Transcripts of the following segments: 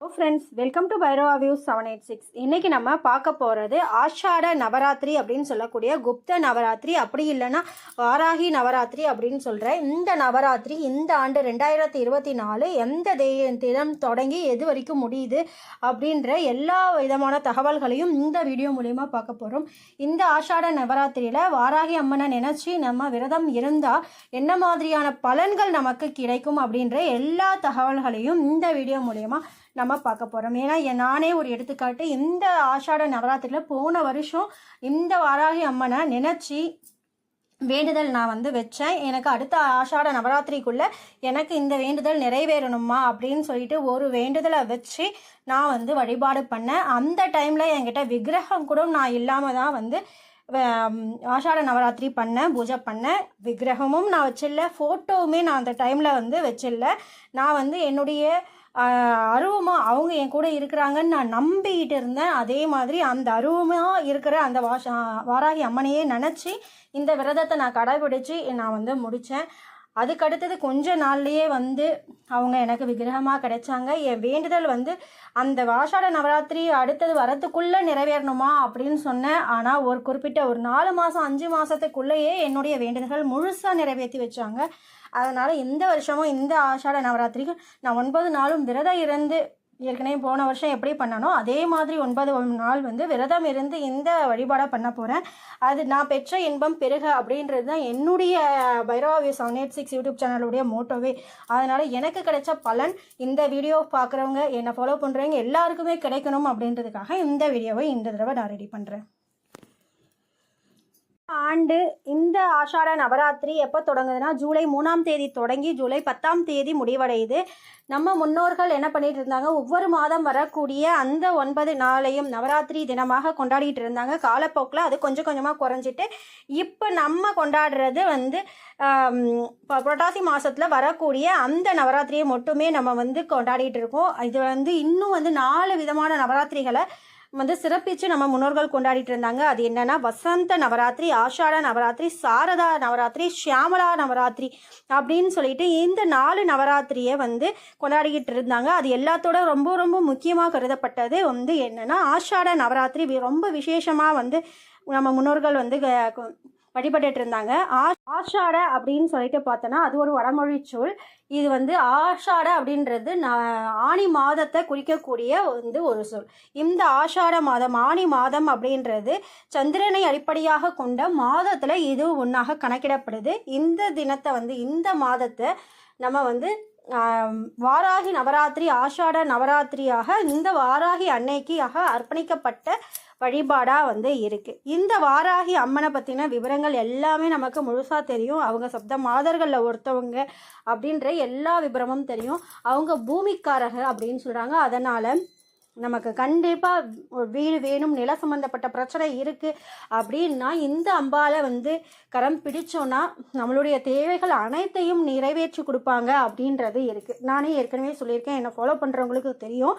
O friends welcome to Bhairava views seven eight six இன்றைக்கி நம்ம பார்க்க போகிறது ஆஷாட நவராத்திரி அப்படின்னு சொல்லக்கூடிய குப்த நவராத்திரி. அப்படி இல்லைன்னா வாராகி நவராத்திரி அப்படின்னு சொல்கிறேன் இந்த நவராத்திரி இந்த ஆண்டு ரெண்டாயிரத்தி இருபத்தி நாலு எந்த தே தினம் தொடங்கி எது வரைக்கும் முடியுது அப்படின்ற எல்லா விதமான தகவல்களையும் இந்த வீடியோ மூலயமா பார்க்க போகிறோம் இந்த ஆஷாட நவராத்திரியில் வாராகி அம்மனை நினச்சி நம்ம விரதம் இருந்தால் என்ன மாதிரியான பலன்கள் நமக்கு கிடைக்கும் அப்படின்ற எல்லா தகவல்களையும் இந்த வீடியோ மூலயமா நம்ம பார்க்க போகிறோம் ஏன்னா நானே ஒரு எடுத்துக்காட்டு இந்த ஆஷாட நவராத்திரியில் போன வருஷம் இந்த வாராகி அம்மனை நினச்சி வேண்டுதல் நான் வந்து வச்சேன். எனக்கு அடுத்த ஆஷாட நவராத்திரிக்குள்ளே எனக்கு இந்த வேண்டுதல் நிறைவேறணுமா அப்படின்னு சொல்லிட்டு ஒரு வேண்டுதலை வச்சு நான் வந்து வழிபாடு பண்ணேன். அந்த டைமில் என்கிட்ட விக்கிரகம் கூட நான் இல்லாமல் தான் வந்து ஆஷாட நவராத்திரி பண்ணேன் பூஜை பண்ணேன். விக்கிரகமும் நான் வச்சில்ல ஃபோட்டோவுமே நான் அந்த டைமில் வந்து வச்சில்ல. நான் வந்து என்னுடைய அருவமாக அவங்க என் கூட இருக்கிறாங்கன்னு நான் நம்பிக்கிட்டு இருந்தேன். அதே மாதிரி அந்த அருவமாக இருக்கிற அந்த வாஷ வாராகி அம்மனையே நினச்சி இந்த விரதத்தை நான் கடைபிடிச்சு நான் வந்து முடித்தேன் அதுக்கு அடுத்தது கொஞ்ச நாள்லயே வந்து அவங்க எனக்கு விக்கிரகமாக கிடைச்சாங்க. என் வேண்டுதல் வந்து அந்த வாஷாட நவராத்திரி அடுத்தது வரத்துக்குள்ளே நிறைவேறணுமா அப்படின்னு சொன்னேன். ஆனால் ஒரு குறிப்பிட்ட ஒரு நாலு மாதம் அஞ்சு மாதத்துக்குள்ளேயே என்னுடைய வேண்டுதல்கள் முழுசாக நிறைவேற்றி வச்சாங்க. அதனால் இந்த வருஷமும் இந்த ஆஷாட நவராத்திரிக்கு நான் ஒன்பது நாளும் விரதம் இருந்து ஏற்கனவே போன வருஷம் எப்படி பண்ணனோ அதே மாதிரி ஒன்பது நாள் வந்து விரதம் இருந்து இந்த வழிபாடாக பண்ண போகிறேன் அது நான் பெற்ற இன்பம் பெருக அப்படின்றது தான் என்னுடைய பைரவாவி செவன் எயிட் சிக்ஸ் யூடியூப் சேனலுடைய மோட்டோவே. அதனால் எனக்கு கிடைச்ச பலன் இந்த வீடியோ பார்க்குறவங்க என்னை ஃபாலோ பண்ணுறவங்க எல்லாருக்குமே கிடைக்கணும் அப்படின்றதுக்காக இந்த வீடியோவை இந்த தடவை நான் ரெடி பண்ணுறேன் ஆண்டு இந்த ஆஷாட நவராத்திரி எப்போ தொடங்குதுன்னா ஜூலை மூணாம் தேதி தொடங்கி ஜூலை பத்தாம் தேதி முடிவடையுது. நம்ம முன்னோர்கள் என்ன பண்ணிட்டு இருந்தாங்க? ஒவ்வொரு மாதம் வரக்கூடிய அந்த ஒன்பது நாளையும் நவராத்திரி தினமாக கொண்டாடிட்டு இருந்தாங்க. காலப்போக்கில் அது கொஞ்சம் கொஞ்சமாக குறைஞ்சிட்டு இப்போ நம்ம கொண்டாடுறது வந்து புரட்டாசி மாதத்தில் வரக்கூடிய அந்த நவராத்திரியை மட்டுமே நம்ம வந்து கொண்டாடிட்டு இருக்கோம். இது வந்து இன்னும் வந்து நாலு விதமான நவராத்திரிகளை வந்து சிறப்பிச்சு நம்ம முன்னோர்கள் கொண்டாடிட்டு இருந்தாங்க. அது என்னன்னா வசந்த நவராத்திரி ஆஷாட நவராத்திரி சாரதா நவராத்திரி ஷியாமலா நவராத்திரி அப்படின்னு சொல்லிட்டு இந்த நாலு நவராத்திரியை வந்து கொண்டாடிக்கிட்டு இருந்தாங்க. அது எல்லாத்தோட ரொம்ப ரொம்ப முக்கியமாக கருதப்பட்டது வந்து என்னன்னா ஆஷாட நவராத்திரி ரொம்ப விசேஷமாக வந்து நம்ம முன்னோர்கள் வந்து க- கொ- வழிபட்டுட்டு இருந்தாங்க ஆ- ஆஷாட அப்படின்னு சொல்லிட்டு பார்த்தோன்னா அது ஒரு வடமொழி சொல். இது வந்து ஆஷாட அப்படின்றது ஆணி ஆனி மாதத்தை குறிக்கக்கூடிய வந்து ஒரு சொல். இந்த ஆஷாட மாதம் ஆனி மாதம் அப்படின்றது சந்திரனை அடிப்படையாக கொண்ட மாதத்தில் இது ஒன்றாக கணக்கிடப்படுது. இந்த தினத்தை வந்து இந்த மாதத்தை நம்ம வந்து வாராகி நவராத்திரி ஆஷாட நவராத்திரியாக இந்த வாராகி அன்னைக்காக அர்ப்பணிக்கப்பட்ட வழிபாடாக வந்து இருக்குது இந்த வாராகி அம்மனை பற்றின விவரங்கள் எல்லாமே நமக்கு முழுசாக தெரியும். அவங்க சப்த மாதர்களில் ஒருத்தவங்க அப்படின்ற எல்லா விபரமும் தெரியும். அவங்க பூமிக்காரக அப்படின்னு சொல்கிறாங்க அதனால் நமக்கு கண்டிப்பாக வீடு வேணும் நில சம்மந்தப்பட்ட பிரச்சனை இருக்குது அப்படின்னா இந்த அம்பாவை வந்து கரம் பிடிச்சோன்னா நம்மளுடைய தேவைகள் அனைத்தையும் நிறைவேற்றி கொடுப்பாங்க அப்படின்றது இருக்குது நானே ஏற்கனவே சொல்லியிருக்கேன். என்னை ஃபாலோ பண்ணுறவங்களுக்கு தெரியும்.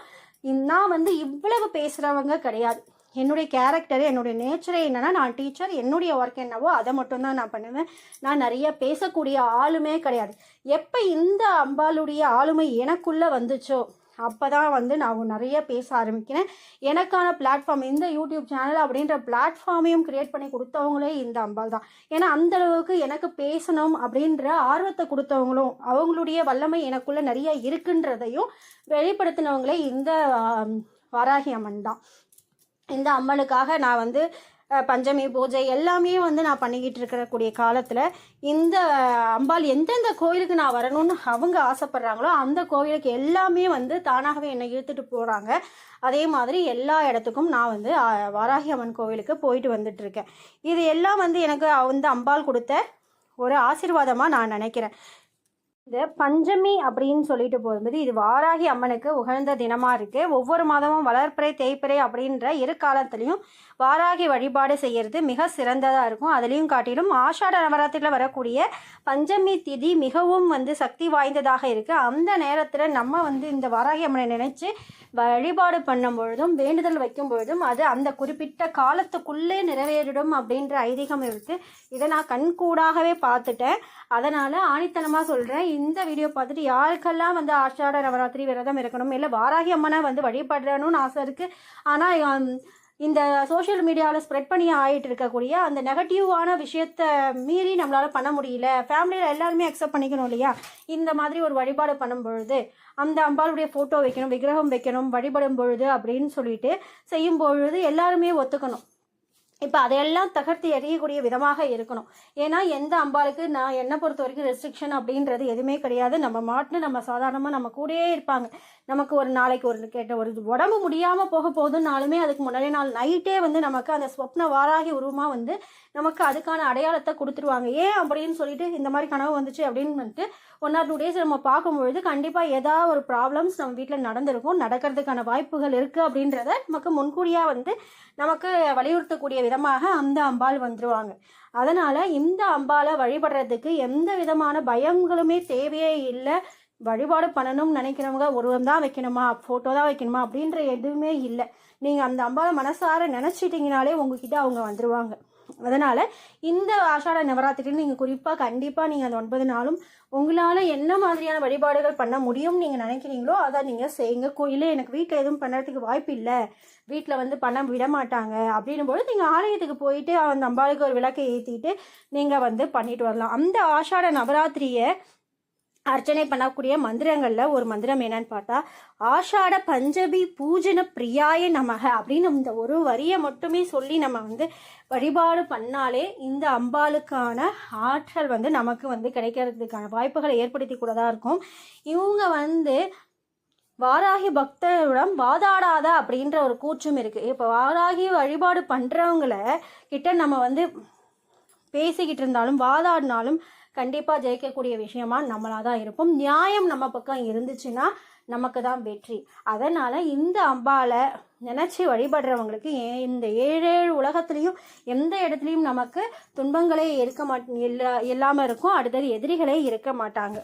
நான் வந்து இவ்வளவு பேசுகிறவங்க கிடையாது. என்னுடைய கேரக்டரு என்னுடைய நேச்சரே என்னென்னா நான் டீச்சர் என்னுடைய ஒர்க் என்னவோ அதை மட்டும்தான் நான் பண்ணுவேன். நான் நிறைய பேசக்கூடிய ஆளுமே கிடையாது. எப்போ இந்த அம்பாளுடைய ஆளுமை எனக்குள்ளே வந்துச்சோ அப்போ தான் வந்து நான் நிறைய பேச ஆரம்பிக்கிறேன். எனக்கான பிளாட்ஃபார்ம் இந்த யூடியூப் சேனல் அப்படின்ற பிளாட்ஃபார்மையும் க்ரியேட் பண்ணி கொடுத்தவங்களே இந்த அம்பாள் தான். ஏன்னா அந்த அளவுக்கு எனக்கு பேசணும் அப்படின்ற ஆர்வத்தை கொடுத்தவங்களும் அவங்களுடைய வல்லமை எனக்குள்ளே நிறைய இருக்குன்றதையும் வெளிப்படுத்தினவங்களே இந்த வராகி அம்மன் தான். இந்த அம்மனுக்காக நான் வந்து பஞ்சமி பூஜை எல்லாமே வந்து நான் பண்ணிக்கிட்டு இருக்கக்கூடிய காலத்தில் இந்த அம்பாள் எந்தெந்த கோயிலுக்கு நான் வரணும்னு அவங்க ஆசைப்படுறாங்களோ அந்த கோயிலுக்கு எல்லாமே வந்து தானாகவே என்னை இழுத்துட்டு போகிறாங்க அதே மாதிரி எல்லா இடத்துக்கும் நான் வந்து வாராகி அம்மன் கோவிலுக்கு போயிட்டு வந்துட்டுருக்கேன் இது எல்லாம் வந்து எனக்கு அந்த அம்பாள் கொடுத்த ஒரு ஆசீர்வாதமாக நான் நினைக்கிறேன். இந்த பஞ்சமி அப்படின்னு சொல்லிட்டு போகும்போது இது வாராகி அம்மனுக்கு உகந்த தினமாக இருக்குது ஒவ்வொரு மாதமும் வளர்ப்பிறை தேய்ப்பிறை அப்படின்ற இரு காலத்துலேயும் வாராகி வழிபாடு செய்கிறது மிக சிறந்ததாக இருக்கும். அதுலேயும் காட்டிலும் ஆஷாட நவராத்திரியில் வரக்கூடிய பஞ்சமி திதி மிகவும் வந்து சக்தி வாய்ந்ததாக இருக்குது அந்த நேரத்தில் நம்ம வந்து இந்த வாராகி அம்மனை நினச்சி வழிபாடு பண்ணும் பொழுதும் வேண்டுதல் வைக்கும் பொழுதும் அது அந்த குறிப்பிட்ட காலத்துக்குள்ளே நிறைவேறிடும் அப்படின்ற ஐதீகம் இருக்குது இதை நான் கண்கூடாகவே பார்த்துட்டேன். அதனால் ஆணித்தனமாக சொல்கிறேன் இந்த வீடியோ பார்த்துட்டு யாருக்கெல்லாம் வந்து ஆஷாட நவராத்திரி விரதம் இருக்கணும்? இல்லை வாராகி அம்மனை வந்து வழிபடணும்னு ஆசை இருக்குது ஆனால் இந்த சோஷியல் மீடியாவில் ஸ்ப்ரெட் பண்ணி ஆகிட்டு இருக்கக்கூடிய அந்த நெகட்டிவான விஷயத்த மீறி நம்மளால் பண்ண முடியல. ஃபேமிலியில் எல்லாருமே அக்செப்ட் பண்ணிக்கணும் இல்லையா? இந்த மாதிரி ஒரு வழிபாடு பண்ணும் பொழுது அந்த அம்பாளுடைய ஃபோட்டோ வைக்கணும் விக்கிரகம் வைக்கணும் வழிபடும் பொழுது அப்படின்னு சொல்லிட்டு செய்யும் பொழுது எல்லாருமே ஒத்துக்கணும். இப்போ அதையெல்லாம் தகர்த்து எறியக்கூடிய விதமாக இருக்கணும். ஏன்னா எந்த அம்பாளுக்கு நான் என்னை பொறுத்த வரைக்கும் ரெஸ்ட்ரிக்ஷன் அப்படின்றது எதுவுமே கிடையாது. நம்ம மாட்டுன்னு நம்ம சாதாரணமாக நம்ம கூடயே இருப்பாங்க. நமக்கு ஒரு நாளைக்கு ஒரு கேட்ட ஒரு உடம்பு முடியாமல் போக போதுன்னாலுமே அதுக்கு முன்னாடி நாள் நைட்டே வந்து நமக்கு அந்த ஸ்வப்ன வாராகி உருவமாக வந்து நமக்கு அதுக்கான அடையாளத்தை கொடுத்துருவாங்க. ஏன் அப்படின்னு சொல்லிட்டு இந்த மாதிரி கனவு வந்துச்சு அப்படின்னு வந்துட்டு ஒன் ஆர் டூ டேஸ் நம்ம பார்க்கும்பொழுது கண்டிப்பாக ஏதாவது ஒரு ப்ராப்ளம்ஸ் நம்ம வீட்டில் நடந்திருக்கும். நடக்கிறதுக்கான வாய்ப்புகள் இருக்குது அப்படின்றத நமக்கு முன்கூடியாக வந்து நமக்கு வலியுறுத்தக்கூடிய விதமாக அந்த அம்பாள் வந்துருவாங்க. அதனால் இந்த அம்பாலை வழிபடுறதுக்கு எந்த விதமான பயங்களுமே தேவையே இல்லை. வழிபாடு பண்ணணும்னு நினைக்கிறவங்க உருவம் தான் வைக்கணுமா ஃபோட்டோ தான் வைக்கணுமா அப்படின்ற எதுவுமே இல்லை. நீங்கள் அந்த அம்பாவை மனசார நினச்சிட்டிங்கனாலே உங்ககிட்ட அவங்க வந்துடுவாங்க அதனால் இந்த ஆஷாட நவராத்திரின்னு நீங்கள் குறிப்பாக கண்டிப்பாக நீங்கள் அந்த ஒன்பது நாளும் உங்களால் என்ன மாதிரியான வழிபாடுகள் பண்ண முடியும் நீங்கள் நினைக்கிறீங்களோ அதை நீங்கள் செய்யுங்க. கோயிலே எனக்கு வீட்டில் எதுவும் பண்ணுறதுக்கு வாய்ப்பு இல்லை. வீட்டில் வந்து பண்ண விட மாட்டாங்க அப்படின்னும் போது நீங்கள் ஆலயத்துக்கு போயிட்டு அந்த அம்பாளுக்கு ஒரு விளக்கை ஏற்றிட்டு நீங்கள் வந்து பண்ணிட்டு வரலாம். அந்த ஆஷாட நவராத்திரியை அர்ச்சனை பண்ணக்கூடிய மந்திரங்களில் ஒரு மந்திரம் என்னன்னு பார்த்தா ஆஷாட பஞ்சபி பூஜன பிரியாய நமக அப்படின்னு இந்த ஒரு வரியை மட்டுமே சொல்லி நம்ம வந்து வழிபாடு பண்ணாலே இந்த அம்பாளுக்கான ஆற்றல் வந்து நமக்கு வந்து கிடைக்கிறதுக்கான வாய்ப்புகளை ஏற்படுத்தி கூடதா இருக்கும். இவங்க வந்து வாராகி பக்தரிடம் வாதாடாத அப்படின்ற ஒரு கூற்றும் இருக்குது இப்போ வாராகி வழிபாடு பண்ணுறவங்கள கிட்ட நம்ம வந்து பேசிக்கிட்டு இருந்தாலும் வாதாடினாலும் கண்டிப்பாக ஜெயிக்கக்கூடிய விஷயமா நம்மளாக தான் இருப்போம். நியாயம் நம்ம பக்கம் இருந்துச்சுன்னா நமக்கு தான் வெற்றி. அதனால் இந்த அம்பாவை நினச்சி வழிபடுறவங்களுக்கு ஏ- இந்த ஏழேழு உலகத்துலேயும் எந்த இடத்துலையும் நமக்கு துன்பங்களே இருக்க மாட் இல்லா இல்லாமல் இருக்கும். அடுத்தது எதிரிகளே இருக்க மாட்டாங்க.